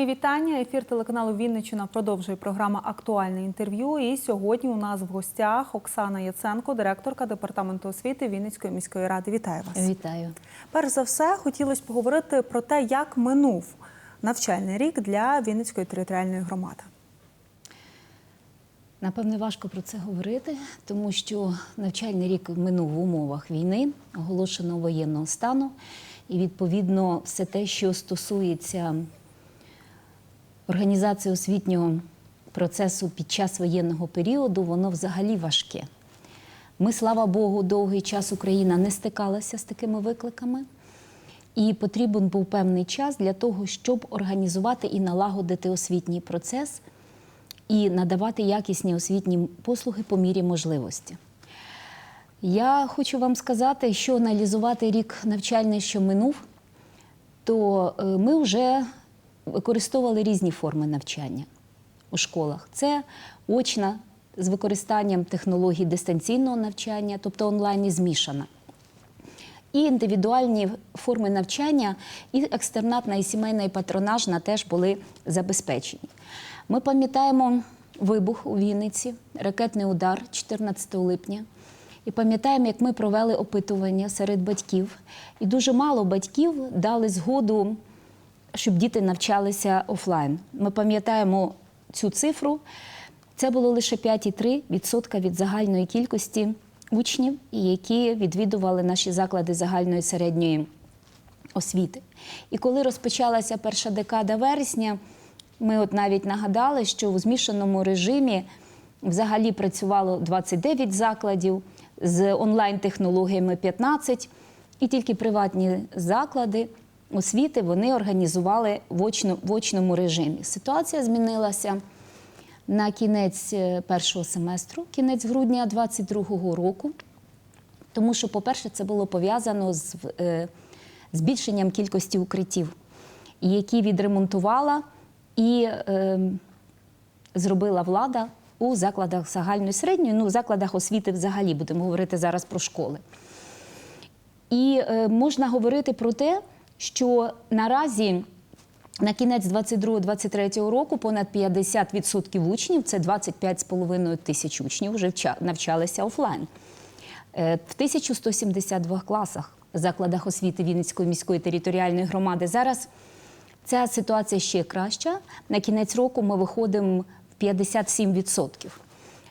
Мої вітання. Ефір телеканалу Вінниччина продовжує програма Актуальне інтерв'ю. І сьогодні у нас в гостях Оксана Яценко, директорка департаменту освіти Вінницької міської ради. Вітаю вас. Вітаю. Перш за все, хотілося поговорити про те, як минув навчальний рік для Вінницької територіальної громади. Напевне, важко про це говорити, тому що навчальний рік минув в умовах війни, оголошено воєнного стану, і відповідно все те, що стосується організації освітнього процесу під час воєнного періоду, воно взагалі важке. Ми, слава Богу, довгий час Україна не стикалася з такими викликами. І потрібен був певний час для того, щоб організувати і налагодити освітній процес і надавати якісні освітні послуги по мірі можливості. Я хочу вам сказати, що аналізувати рік навчальний, що минув, то е, ми вже використовували різні форми навчання у школах. Це очна з використанням технологій дистанційного навчання, тобто онлайн і змішана. І індивідуальні форми навчання, і екстернатна, і сімейна, і патронажна теж були забезпечені. Ми пам'ятаємо вибух у Вінниці, ракетний удар 14 липня. І пам'ятаємо, як ми провели опитування серед батьків. І дуже мало батьків дали згоду, щоб діти навчалися офлайн. Ми пам'ятаємо цю цифру. Це було лише 5,3% від загальної кількості учнів, які відвідували наші заклади загальної середньої освіти. І коли розпочалася перша декада вересня, ми от навіть нагадали, що у змішаному режимі взагалі працювало 29 закладів, з онлайн-технологіями 15, і тільки приватні заклади освіти вони організували в, очно, в очному режимі. Ситуація змінилася на кінець е, першого семестру, кінець грудня 2022 року. Тому що, по-перше, це було пов'язано з е, збільшенням кількості укриттів, які відремонтувала і е, зробила влада у закладах загальної середньої, ну закладах освіти взагалі будемо говорити зараз про школи. І е, можна говорити про те, що наразі на кінець 22-23 року понад 50% учнів, це 25,5 тисяч учнів, вже навчалися офлайн. Е, в 1172 класах закладах освіти Вінницької міської територіальної громади зараз ця ситуація ще краща. На кінець року ми виходимо в 57%.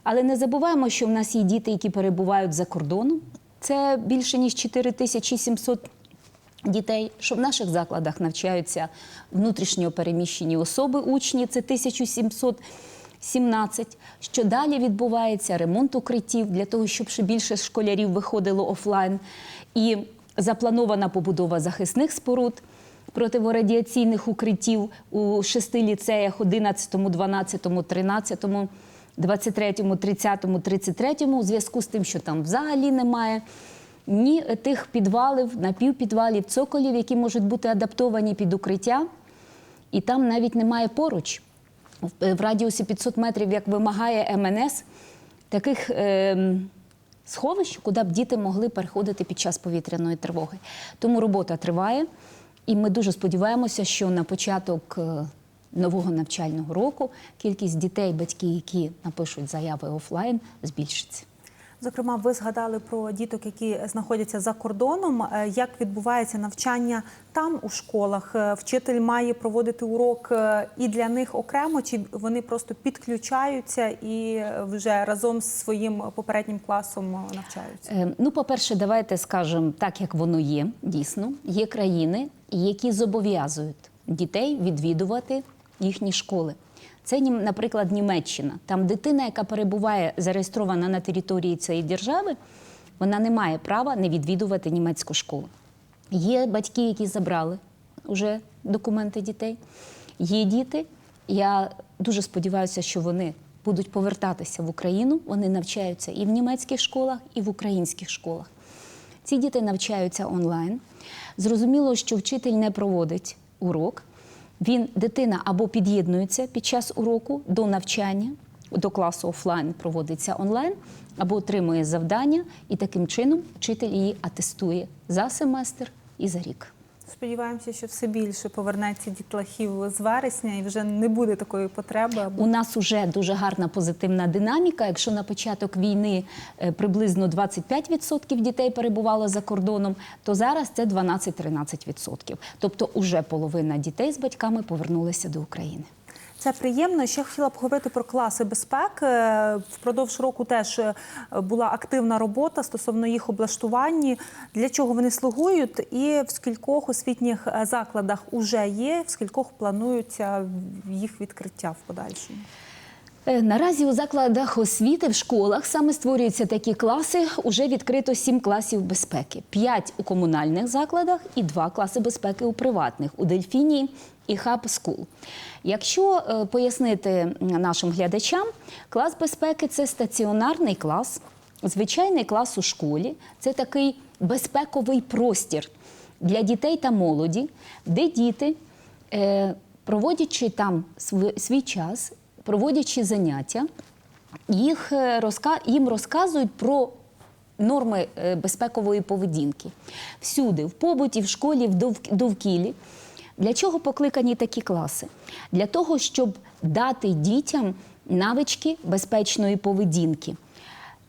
Але не забуваємо, що в нас є діти, які перебувають за кордоном. Це більше ніж 4700 дітей, що в наших закладах навчаються внутрішньо переміщені особи, учні це 1717. Що далі відбувається ремонт укриттів для того, щоб ще більше школярів виходило офлайн. І запланована побудова захисних споруд. Противорадіаційних укриттів у шести ліцеях 11, 12, 13, 23, 30, 33 у зв'язку з тим, що там взагалі немає ні тих підвалів, напівпідвалів, цоколів, які можуть бути адаптовані під укриття. І там навіть немає поруч, в радіусі 500 метрів, як вимагає МНС, таких е, сховищ, куди б діти могли переходити під час повітряної тривоги. Тому робота триває. І ми дуже сподіваємося, що на початок е, нового навчального року кількість дітей, батьків, які напишуть заяви офлайн, збільшиться. Зокрема, ви згадали про діток, які знаходяться за кордоном. Е, як відбувається навчання там у школах? Е, вчитель має проводити урок і для них окремо, чи вони просто підключаються і вже разом з своїм попереднім класом навчаються? Ну, по-перше, давайте скажемо так, як воно є. Дійсно, є країни, які зобов'язують дітей відвідувати їхні школи. Це, наприклад, Німеччина. Там дитина, яка перебуває зареєстрована на території цієї держави, вона не має права не відвідувати німецьку школу. Є батьки, які забрали вже документи дітей. Є діти. Я дуже сподіваюся, що вони будуть повертатися в Україну. Вони навчаються і в німецьких школах, і в українських школах. Ці діти навчаються онлайн. Зрозуміло, що вчитель не проводить урок. Він дитина або під'єднується під час уроку до навчання, до класу офлайн проводиться онлайн, або отримує завдання, і таким чином вчитель її атестує за семестр і за рік. Сподіваємося, що все більше повернеться дітлахів з вересня і вже не буде такої потреби. У нас вже дуже гарна позитивна динаміка. Якщо на початок війни е, приблизно 25% дітей перебувало за кордоном, то зараз це 12-13%. Тобто, уже половина дітей з батьками повернулися до України. Це приємно. Ще хотіла б говорити про класи безпеки. Впродовж року теж е, була активна робота стосовно їх облаштування, для чого вони слугують, і в скількох освітніх е, закладах уже є, в скількох планується їх відкриття в подальшому. Е, Наразі у закладах освіти в школах саме створюються такі класи. Уже відкрито сім класів безпеки: п'ять у комунальних закладах і два класи безпеки у приватних у Дельфіні і Хаб Скул. Якщо е, пояснити нашим глядачам, клас безпеки це стаціонарний клас, звичайний клас у школі. Це такий безпековий простір для дітей та молоді, де діти, е, проводячи там свій час, проводячи заняття, їх е, їм розказують про норми безпекової поведінки. Всюди, в побуті, в школі, в дов- довкіллі. Для чого покликані такі класи? Для того, щоб дати дітям навички безпечної поведінки,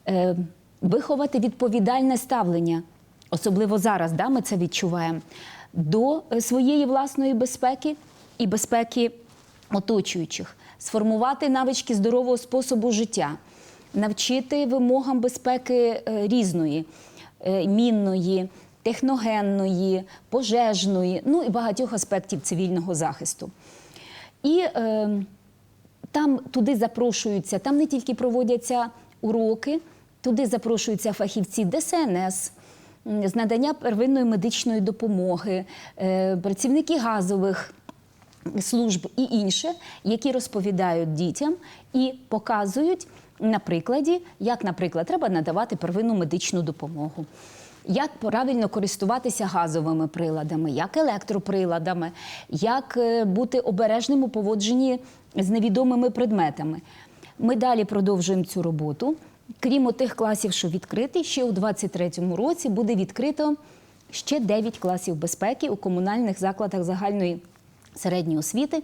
е, виховати відповідальне ставлення, особливо зараз, да, ми це відчуваємо, до е, своєї власної безпеки і безпеки оточуючих, сформувати навички здорового способу життя, навчити вимогам безпеки е, різної, мінної, техногенної, пожежної, ну і багатьох аспектів цивільного захисту. І е, там туди запрошуються, там не тільки проводяться уроки, туди запрошуються фахівці ДСНС, з надання первинної медичної допомоги, е, працівники газових служб і інше, які розповідають дітям і показують на прикладі, як, наприклад, треба надавати первинну медичну допомогу. Як правильно користуватися газовими приладами, як електроприладами, як е, бути обережним у поводженні з невідомими предметами. Ми далі продовжуємо цю роботу. Крім тих класів, що відкриті, ще у 2023 році буде відкрито ще 9 класів безпеки у комунальних закладах загальної середньої освіти.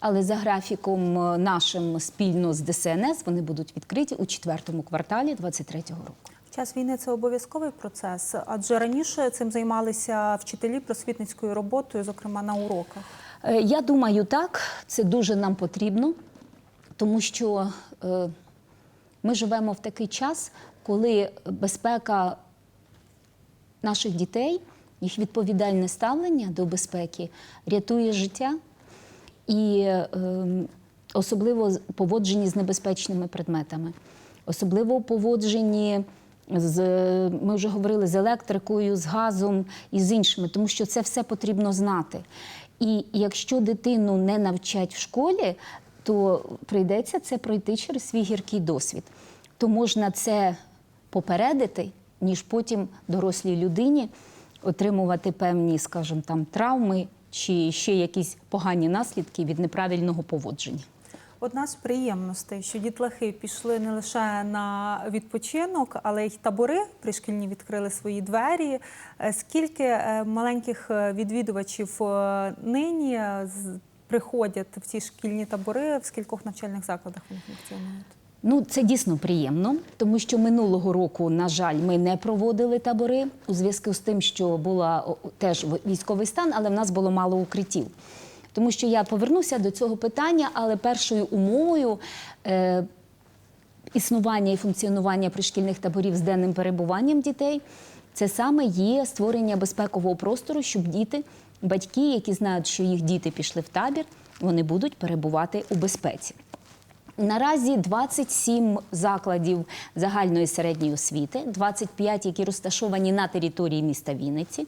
Але за графіком е, нашим спільно з ДСНС вони будуть відкриті у четвертому кварталі 2023 року. Час війни це обов'язковий процес, адже раніше цим займалися вчителі просвітницькою роботою, зокрема на уроках. Е, Я думаю, так, це дуже нам потрібно, тому що е, ми живемо в такий час, коли безпека наших дітей, їх відповідальне ставлення до безпеки рятує життя і е, особливо поводженні з небезпечними предметами, особливо у поводженні з ми вже говорили з електрикою, з газом і з іншими, тому що це все потрібно знати. І якщо дитину не навчать в школі, то прийдеться це пройти через свій гіркий досвід. То можна це попередити, ніж потім дорослій людині отримувати певні, скажімо, там травми чи ще якісь погані наслідки від неправильного поводження. Одна з приємностей, що дітлахи пішли не лише на відпочинок, але й табори пришкільні відкрили свої двері. Е, Скільки е, маленьких е, відвідувачів нині приходять в ці шкільні табори, в скількох навчальних закладах вони функціонують? Ну, це дійсно приємно, тому що минулого року, на жаль, ми не проводили табори у зв'язку з тим, що була теж військовий стан, але в нас було мало укриттів. Тому що я повернуся до цього питання, але першою умовою е, існування і функціонування пришкільних таборів з денним перебуванням дітей це саме є створення безпекового простору, щоб діти, батьки, які знають, що їх діти пішли в табір, вони будуть перебувати у безпеці. Наразі 27 закладів загальної середньої освіти, 25, які розташовані на території міста Вінниці,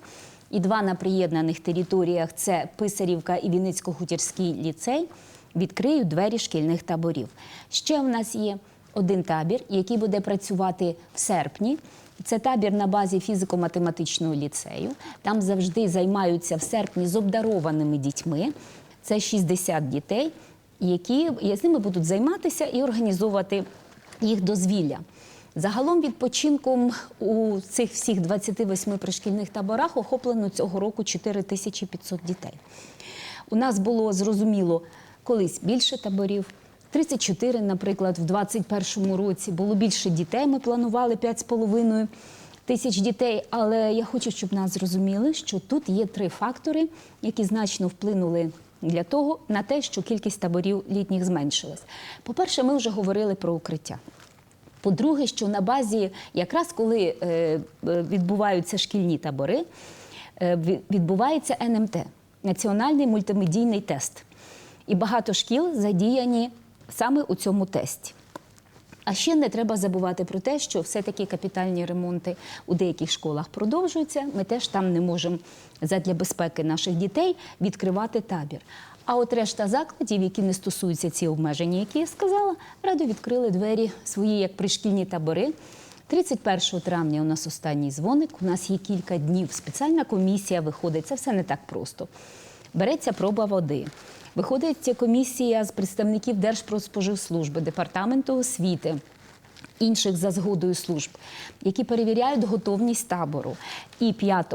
і два на приєднаних територіях це Писарівка і Вінницько-Хутірський ліцей, відкриють двері шкільних таборів. Ще в нас є один табір, який буде працювати в серпні. Це табір на базі фізико-математичного ліцею. Там завжди займаються в серпні з обдарованими дітьми. Це 60 дітей які з ними будуть займатися і організовувати їх дозвілля. Загалом відпочинком у цих всіх 28 пришкільних таборах охоплено цього року 4500 дітей. У нас було зрозуміло колись більше таборів. 34, наприклад, в 2021 році було більше дітей. Ми планували 5,5 тисяч дітей. Але я хочу, щоб нас зрозуміли, що тут є три фактори, які значно вплинули для того на те, що кількість таборів літніх зменшилась. По-перше, ми вже говорили про укриття. По-друге, що на базі, якраз коли е, е, відбуваються шкільні табори, е, відбувається НМТ національний мультимедійний тест. І багато шкіл задіяні саме у цьому тесті. А ще не треба забувати про те, що все-таки капітальні ремонти у деяких школах продовжуються. Ми теж там не можемо задля безпеки наших дітей відкривати табір. А от решта закладів, які не стосуються ці обмеження, які я сказала, радо відкрили двері свої як пришкільні табори. 31 травня у нас останній дзвоник. У нас є кілька днів. Спеціальна комісія виходить. Це все не так просто. Береться проба води. Виходить комісія з представників Держпродспоживслужби, департаменту освіти, інших за згодою служб, які перевіряють готовність табору. І 5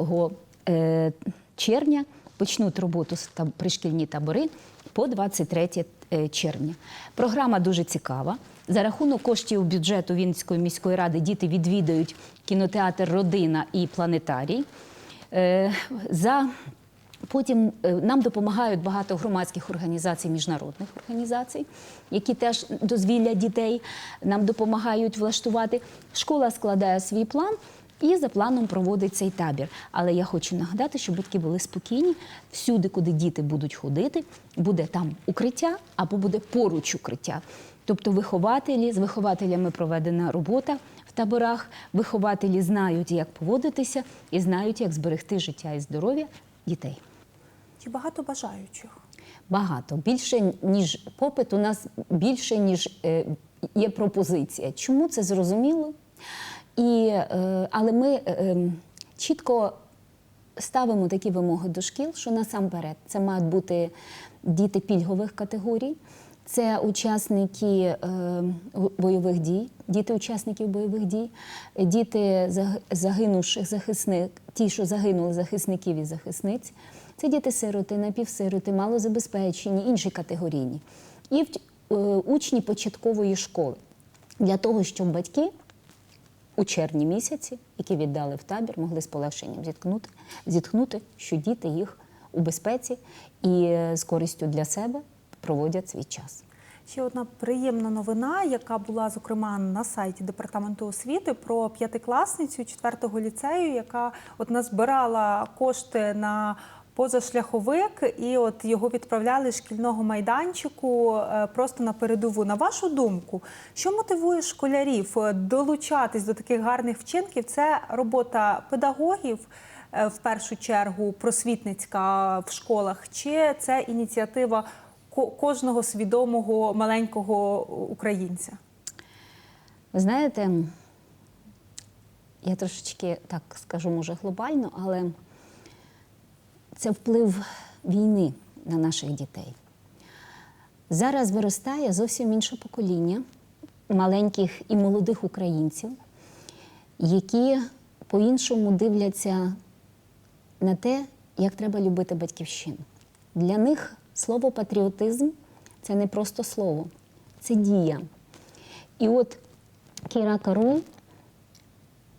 е, червня почнуть роботу з таб- пришкільні табори по 23 е, червня. Програма дуже цікава. За рахунок коштів бюджету Вінницької міської ради діти відвідають кінотеатр Родина і планетарій. Е, За Потім е, нам допомагають багато громадських організацій, міжнародних організацій, які теж дозвілля дітей нам допомагають влаштувати. Школа складає свій план і за планом проводить цей табір. Але я хочу нагадати, щоб батьки були спокійні. Всюди, куди діти будуть ходити, буде там укриття або буде поруч укриття. Тобто вихователі з вихователями проведена робота в таборах. Вихователі знають, як поводитися, і знають, як зберегти життя і здоров'я дітей. Чи багато бажаючих? Багато більше ніж попит, у нас більше ніж е, є пропозиція. Чому це зрозуміло? І, е, але ми е, е, чітко ставимо такі вимоги до шкіл, що насамперед це мають бути діти пільгових категорій. Це учасники е, бойових дій, діти учасників бойових дій, діти загинувших захисник, ті, що загинули захисників і захисниць. Це діти-сироти, напівсироти, малозабезпечені, інші категорійні. І учні початкової школи для того, щоб батьки у червні місяці, які віддали в табір, могли з полегшенням зіткнути, зітхнути, що діти їх у безпеці і е, з користю для себе проводять свій час. Ще одна приємна новина, яка була зокрема на сайті департаменту освіти про п'ятикласницю 4-го ліцею, яка от назбирала кошти на позашляховик, і от його відправляли з шкільного майданчику е, просто на передову. На вашу думку, що мотивує школярів е, долучатись до таких гарних вчинків? Це робота педагогів. е, В першу чергу просвітницька в школах, чи це ініціатива кожного свідомого маленького українця. Ви знаєте, я трошечки так скажу, може, глобально, але це вплив війни на наших дітей. Зараз виростає зовсім інше покоління маленьких і молодих українців, які по-іншому дивляться на те, як треба любити батьківщину. Для них слово патріотизм це не просто слово, це дія. І от Кіра Каруль,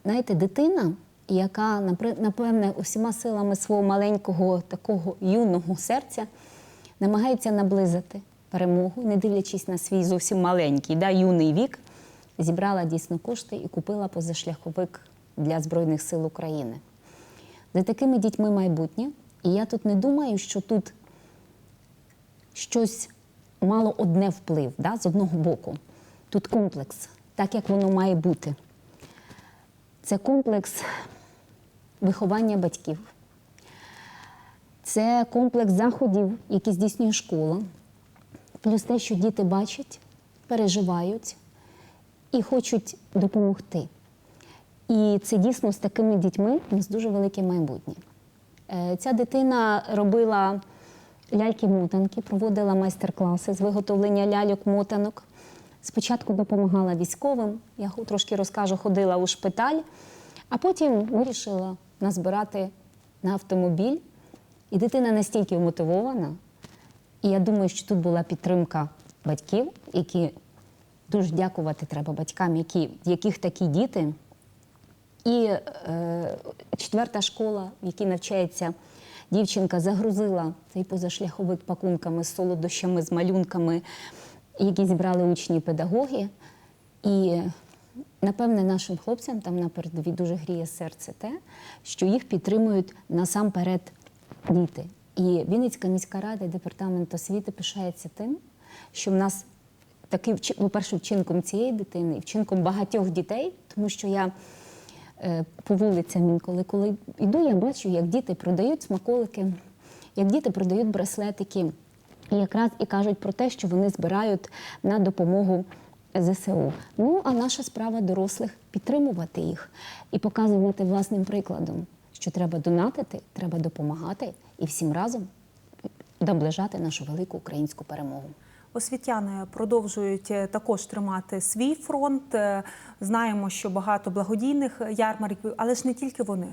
знаєте, дитина, яка напевне усіма силами свого маленького такого юного серця намагається наблизити перемогу, не дивлячись на свій зовсім маленький, да, юний вік, зібрала дійсно кошти і купила позашляховик для Збройних сил України. За такими дітьми майбутнє. І я тут не думаю, що тут щось мало одне вплив да, з одного боку. Тут комплекс, так як воно має бути. Це комплекс виховання батьків. Це комплекс заходів, які здійснює школа. Плюс те, що діти бачать, переживають і хочуть допомогти. І це дійсно з такими дітьми у нас дуже велике майбутнє. Е, Ця дитина робила ляльки-мотанки, проводила майстер-класи з виготовлення ляльок-мотанок Спочатку допомагала військовим, я трошки розкажу, ходила у шпиталь, а потім вирішила назбирати на автомобіль. І дитина настільки мотивована. І я думаю, що тут була підтримка батьків, які дуже дякувати треба батькам, які, яких такі діти. І е, четверта школа, в якій навчається дівчинка, загрузила цей позашляховик пакунками солодощами, з малюнками, які зібрали учні педагоги. І напевне нашим хлопцям там на передовій дуже гріє серце те, що їх підтримують насамперед діти. І Вінницька міська рада і департамент освіти пишається тим, що в нас такий по-перше, вчинком цієї дитини, і вчинком багатьох дітей, тому що я е, по вулицям інколи, коли йду, я бачу, як діти продають смаколики, як діти продають браслетики, і якраз і кажуть про те, що вони збирають на допомогу ЗСУ. Ну а наша справа дорослих підтримувати їх і показувати власним прикладом, що треба донатити, треба допомагати і всім разом наближати нашу велику українську перемогу. Освітяни продовжують е, також тримати свій фронт. Е, Знаємо, що багато благодійних ярмарків, але ж не тільки вони.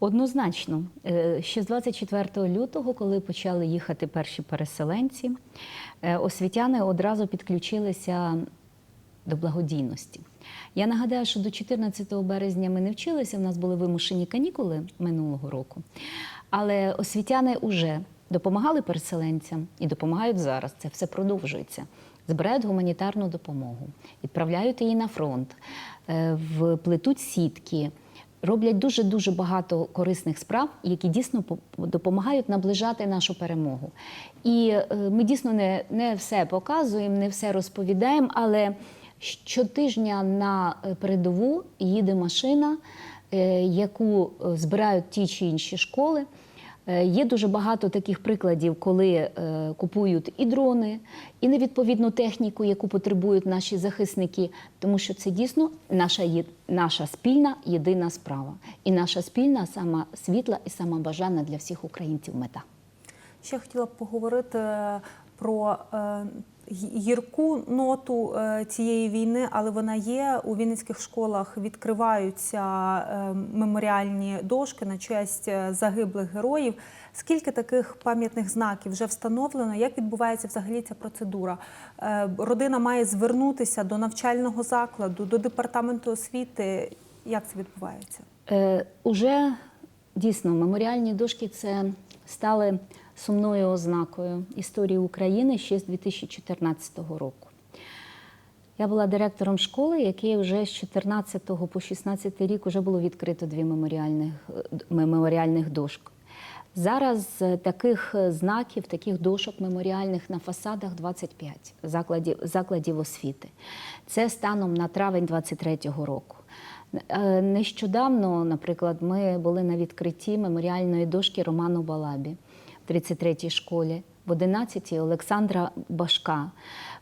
Однозначно, Е, ще з 24 лютого, коли почали їхати перші переселенці, освітяни одразу підключилися до благодійності. Я нагадаю, що до 14 березня ми не вчилися, в нас були вимушені канікули минулого року. Але освітяни вже допомагали переселенцям і допомагають зараз. Це все продовжується. Збирають гуманітарну допомогу, відправляють її на фронт, е, вплетуть сітки, роблять дуже дуже багато корисних справ, які дійсно по- допомагають наближати нашу перемогу. І е, ми дійсно не, не все показуємо, не все розповідаємо, але щотижня на е, передову їде машина, е, яку е, збирають ті чи інші школи. Є дуже багато таких прикладів, коли купують і дрони, і невідповідну техніку, яку потребують наші захисники, тому що це дійсно наша, наша спільна єдина справа. І наша спільна, сама світла і сама бажана для всіх українців мета. Ще хотіла б поговорити про гірку ноту е, цієї війни, але вона є у вінницьких школах. Відкриваються е, меморіальні дошки на честь е, загиблих героїв. Скільки таких пам'ятних знаків вже встановлено? Як відбувається взагалі ця процедура? Родина має звернутися до навчального закладу, до департаменту освіти. Як це відбувається? Уже дійсно меморіальні дошки це стали сумною ознакою історії України ще з 2014 року. Я була директором школи, який вже з 14 по 16 рік вже було відкрито дві меморіальних, е, меморіальних дошки. Зараз е, таких е, знаків, таких дошок меморіальних на фасадах 25 закладів, закладів освіти. Це станом на травень 23-го року. Нещодавно, наприклад, ми були на відкритті меморіальної дошки Роману Балабі 33-й школі, в 11-й Олександра Башка.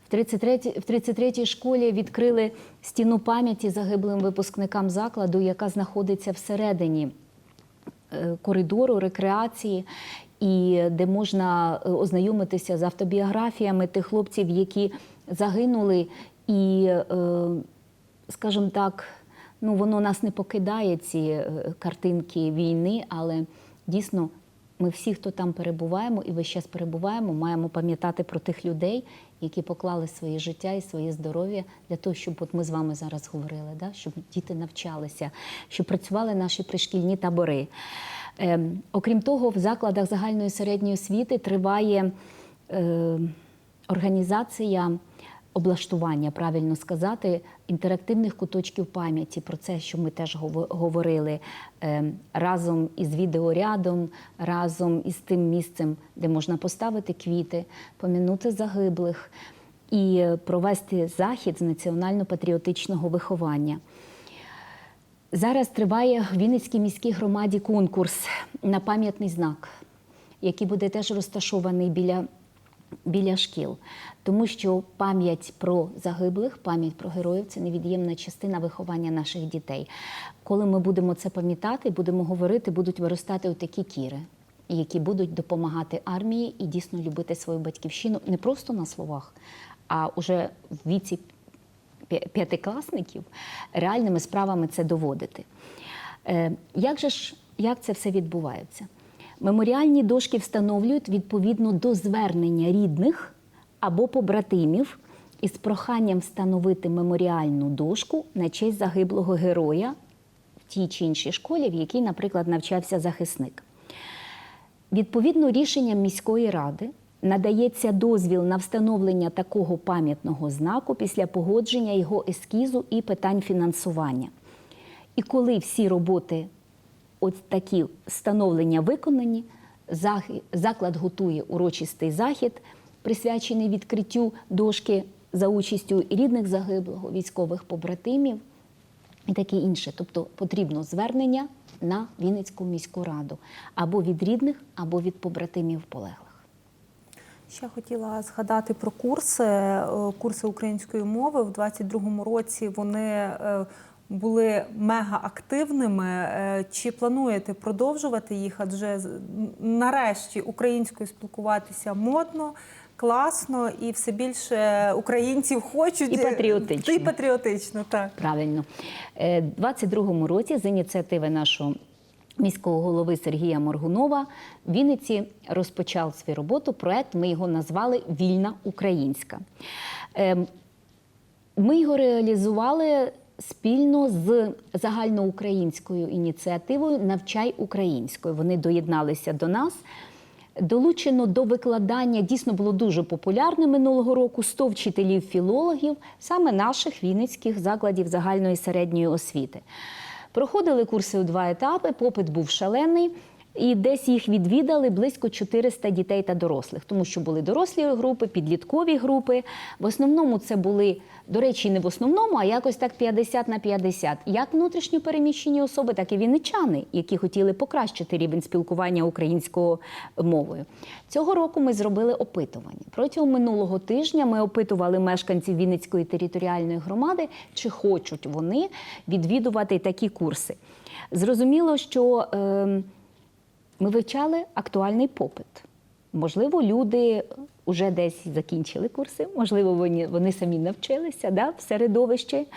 В 33-й 33-й школі відкрили стіну пам'яті загиблим випускникам закладу, яка знаходиться всередині е, коридору рекреації, і де можна е, ознайомитися з автобіографіями тих хлопців, які загинули, і, е, скажімо так, ну воно нас не покидає, ці картинки війни, але дійсно. Ми всі, хто там перебуваємо і весь час перебуваємо, маємо пам'ятати про тих людей, які поклали своє життя і своє здоров'я для того, щоб от ми з вами зараз говорили, да? щоб діти навчалися, щоб працювали наші пришкільні табори. Ем, окрім того, в закладах загальної середньої освіти триває е, організація облаштування, правильно сказати, інтерактивних куточків пам'яті. Про це, що ми теж говорили е, разом із відеорядом, разом із тим місцем, де можна поставити квіти, помінути загиблих і е, провести захід з національно-патріотичного виховання. Зараз триває в Вінницькій міській громаді конкурс на пам'ятний знак, який буде теж розташований біля, біля шкіл. Тому що пам'ять про загиблих, пам'ять про героїв це невід'ємна частина виховання наших дітей. Коли ми будемо це пам'ятати, будемо говорити, будуть виростати отакі кіри, які будуть допомагати армії і дійсно любити свою батьківщину не просто на словах, а уже в віці п'ятикласників реальними справами це доводити. Е, Як же ж як це все відбувається? Меморіальні дошки встановлюють відповідно до звернення рідних або побратимів із проханням встановити меморіальну дошку на честь загиблого героя в тій чи іншій школі, в якій, наприклад, навчався захисник. Відповідно рішенням міської ради надається дозвіл на встановлення такого пам'ятного знаку після погодження його ескізу і питань фінансування. І коли всі роботи, от такі встановлення виконані, заклад готує урочистий захід, присвячений відкриттю дошки за участю рідних загиблого, військових побратимів і таке інше. Тобто потрібно звернення на Вінницьку міську раду або від рідних, або від побратимів полеглих. Ще хотіла згадати про курси. Е, Курси української мови в 22-му році вони е, були мега активними. Е, Чи плануєте продовжувати їх? Адже нарешті українською спілкуватися модно, класно і все більше українців хочуть І патріотично. І патріотично, так. Правильно. Е, 22-му році з ініціативи нашого міського голови Сергія Моргунова в Вінниці розпочав свою роботу проект. Ми його назвали Вільна Українська. Е, Ми його реалізували спільно з загальноукраїнською ініціативою Навчай українською. Вони доєдналися до нас. Долучено до викладання дійсно було дуже популярне минулого року 100 вчителів-філологів, саме наших вінницьких закладів загальної середньої освіти. Проходили курси у два етапи, попит був шалений. І десь їх відвідали близько 400 дітей та дорослих, тому що були дорослі групи, підліткові групи. В основному це були, до речі, не в основному, а якось так 50 на 50. Як внутрішньо переміщені особи, так і вінничани, які хотіли покращити рівень спілкування українською мовою. Цього року ми зробили опитування. Протягом минулого тижня ми опитували мешканців Вінницької територіальної громади, чи хочуть вони відвідувати такі курси. Зрозуміло, що. Е, ми вивчали актуальний попит. Можливо, люди вже десь закінчили курси, можливо, вони, вони самі навчилися да, в середовищі.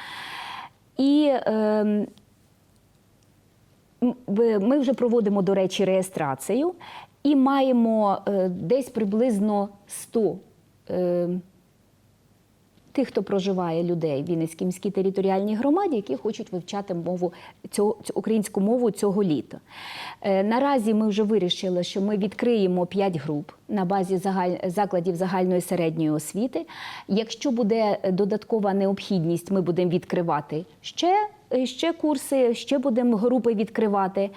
І е, ми вже проводимо, до речі, реєстрацію і маємо е, десь приблизно 100 е, тих, хто проживає людей в Вінницькій міській територіальній громаді, які хочуть вивчати мову цього українську мову цього літа. Е, наразі ми вже вирішили, що ми відкриємо 5 груп на базі загаль... закладів загальної середньої освіти. Якщо буде додаткова необхідність, ми будемо відкривати ще, е, ще курси, ще будемо групи відкривати.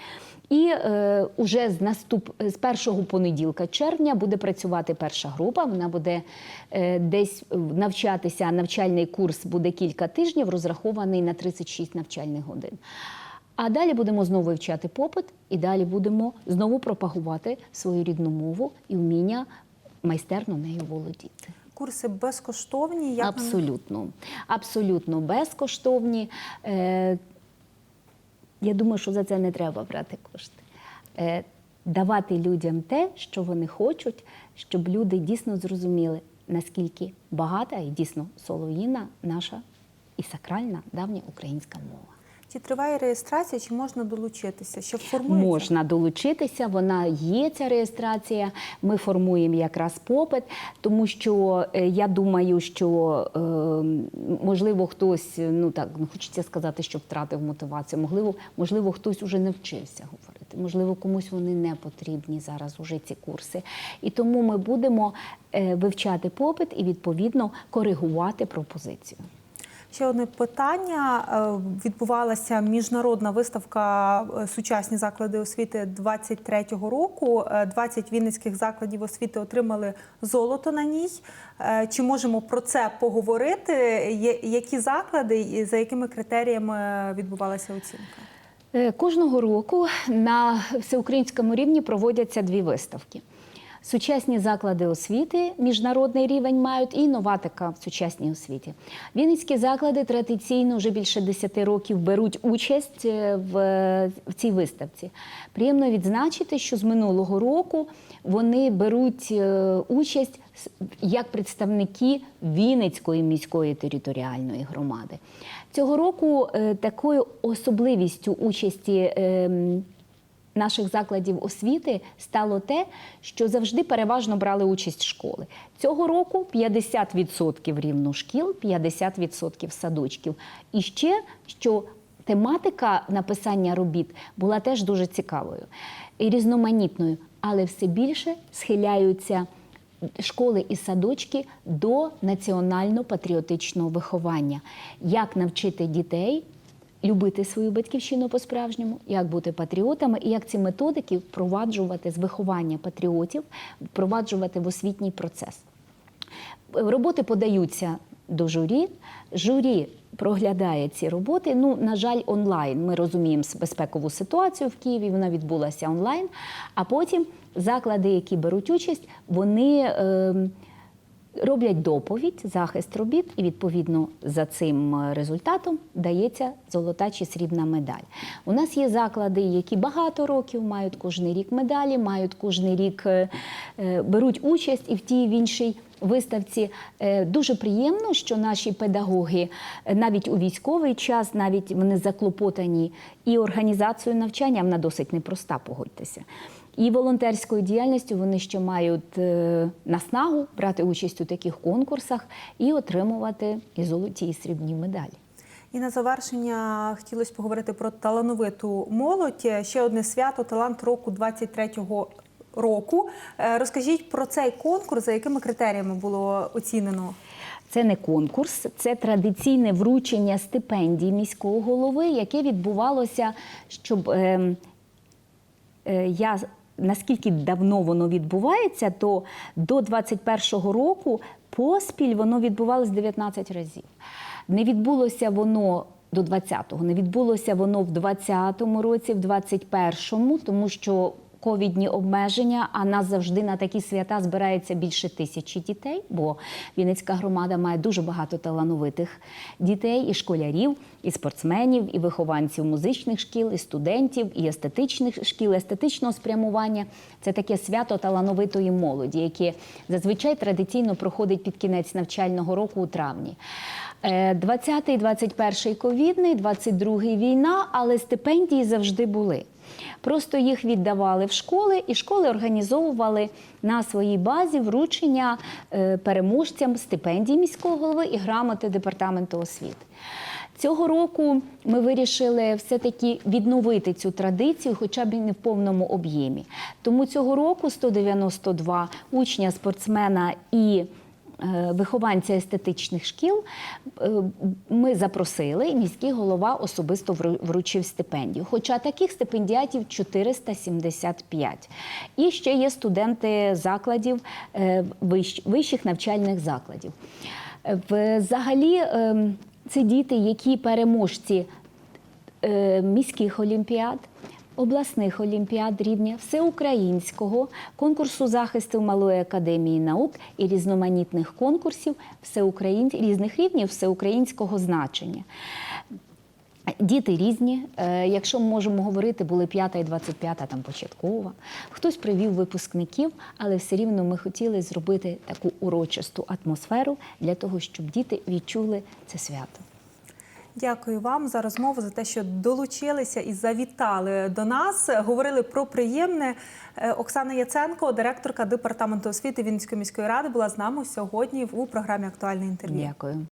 І е, уже з наступ з першого понеділка червня буде працювати перша група. Вона буде е, десь е, навчатися. Навчальний курс буде кілька тижнів, розрахований на 36 навчальних годин. А далі будемо знову вивчати попит, і далі будемо знову пропагувати свою рідну мову і вміння майстерно нею володіти. Курси безкоштовні. Як Абсолютно, абсолютно безкоштовні. Е, я думаю, що за це не треба брати кошти. Е, давати людям те, що вони хочуть, щоб люди дійсно зрозуміли, наскільки багата і дійсно солов'їна наша і сакральна давня українська мова. Чи триває реєстрація, чи можна долучитися? Що формується? Можна долучитися, вона є ця реєстрація. Ми формуємо якраз попит, тому що е, я думаю, що е, можливо хтось, ну так ну хочеться сказати, що втратив мотивацію. Можливо, можливо, хтось уже не вчився говорити. Можливо, комусь вони не потрібні зараз уже ці курси. І тому ми будемо е, вивчати попит і відповідно коригувати пропозицію. Ще одне питання. Е, Відбувалася міжнародна виставка е, Сучасні заклади освіти 23-го року. Е, 20 вінницьких закладів освіти отримали золото на ній. Е, Чи можемо про це поговорити? Які заклади і за якими критеріями відбувалася оцінка? Е, Кожного року на всеукраїнському рівні проводяться дві виставки. Сучасні заклади освіти міжнародний рівень мають і інноватика в сучасній освіті. Вінницькі заклади традиційно вже більше 10 років беруть участь е, в, цій виставці. Приємно відзначити, що з минулого року вони беруть е, участь як представники Вінницької міської територіальної громади. Цього року е, такою особливістю участі. Наших закладів освіти стало те, що завжди переважно брали участь школи. Цього року 50% рівно шкіл, 50% садочків. І ще що тематика написання робіт була теж дуже цікавою і різноманітною, але все більше схиляються школи і садочки до національно-патріотичного виховання, як навчити дітей любити свою батьківщину по-справжньому, як бути патріотами, і як ці методики впроваджувати з виховання патріотів, впроваджувати в освітній процес. Роботи подаються до журі. Журі проглядає ці роботи. Ну, на жаль, онлайн. Ми розуміємо безпекову ситуацію в Києві. Вона відбулася онлайн. А потім заклади, які беруть участь, вони. Е, роблять доповідь, захист робіт, і відповідно за цим е, результатом дається золота чи срібна медаль. У нас є заклади, які багато років мають кожен рік медалі, мають кожен рік е, е, беруть участь і в тій в іншій. Виставці дуже приємно, що наші педагоги навіть у військовий час, навіть вони заклопотані і організацією навчання, вона досить непроста, погодьтеся. І волонтерською діяльністю вони ще мають е, наснагу брати участь у таких конкурсах і отримувати і золоті, і срібні медалі. І на завершення хотілося поговорити про талановиту молодь. Ще одне свято талант року 23-го року. Е, Розкажіть про цей конкурс, за якими критеріями було оцінено? Це не конкурс, це традиційне вручення стипендій міського голови, яке відбувалося, щоб е, е, я наскільки давно воно відбувається, то до 21-го року поспіль воно відбувалось 19 разів. Не відбулося воно до 20-го, не відбулося воно в 20-му році, в 21-му, тому що ковідні обмеження, а нас завжди на такі свята збирається більше тисячі дітей, бо Вінницька громада має дуже багато талановитих дітей, і школярів, і спортсменів, і вихованців музичних шкіл, і студентів, і естетичних шкіл, естетичного спрямування. Це таке свято талановитої молоді, яке зазвичай традиційно проходить під кінець навчального року у травні. Е, 20-й, 21-й ковідний, 22-й війна, але стипендії завжди були. Просто їх віддавали в школи, і школи організовували на своїй базі вручення е, переможцям стипендій міського голови і грамоти департаменту освіти. Цього року ми вирішили все-таки відновити цю традицію, хоча б і не в повному об'ємі. Тому цього року 192 учня, спортсмена і вихованця естетичних шкіл е, ми запросили, і міський голова особисто вручив стипендію. Хоча таких стипендіатів 475. І ще є студенти закладів е, вищих навчальних закладів. Е, Взагалі, ем, це діти, які переможці е, міських олімпіад, обласних олімпіад рівня, всеукраїнського, конкурсу захисту Малої академії наук і різноманітних конкурсів всеукраїн... різних рівнів всеукраїнського значення. Діти різні. Е, Якщо ми можемо говорити, були п'ята і 25 там початкова. Хтось привів випускників, але все рівно ми хотіли зробити таку урочисту атмосферу для того, щоб діти відчули це свято. Дякую вам за розмову, за те, що долучилися і завітали до нас. Говорили про приємне. Е, Оксана Яценко, директорка департаменту освіти Вінницької міської ради, була з нами сьогодні у програмі Актуальне інтерв'ю. Дякую.